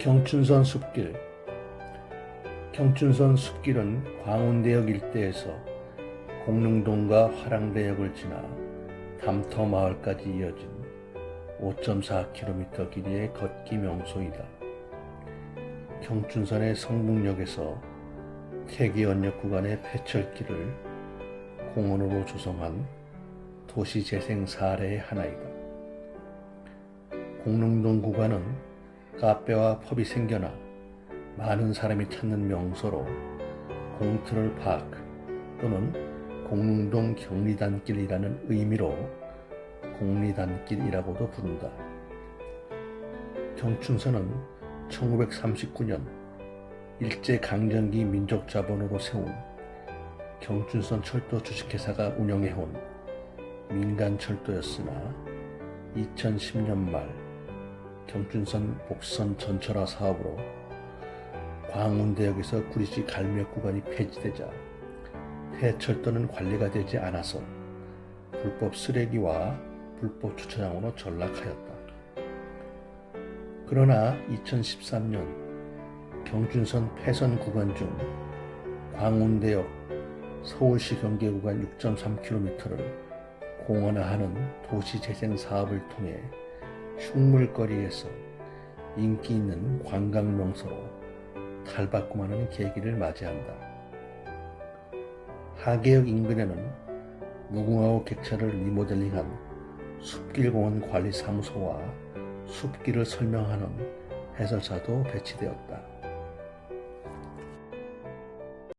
경춘선 숲길 경춘선 숲길은 광운대역 일대에서 공릉동과 화랑대역을 지나 담터 마을까지 이어진 5.4km 길이의 걷기 명소이다. 경춘선의 성북역에서 태기연역 구간의 폐철길을 공원으로 조성한 도시재생 사례의 하나이다. 공릉동 구간은 카페와 펍이 생겨나 많은 사람이 찾는 명소로 공트럴 파크 또는 공릉동 경리단길이라는 의미로 공리단길이라고도 부른다. 경춘선은 1939년 일제강점기 민족자본으로 세운 경춘선 철도 주식회사가 운영해온 민간 철도였으나 2010년 말 경춘선 복선 전철화 사업으로 광운대역에서 구리시 갈미역 구간이 폐지되자 폐철도는 관리가 되지 않아서 불법 쓰레기와 불법 주차장으로 전락하였다. 그러나 2013년 경춘선 폐선 구간 중 광운대역 서울시 경계 구간 6.3km를 공원화하는 도시재생 사업을 통해 흉물거리에서 인기 있는 관광 명소로 탈바꿈하는 계기를 맞이한다. 하계역 인근에는 무궁화호 객차를 리모델링한 숲길공원 관리사무소와 숲길을 설명하는 해설사도 배치되었다.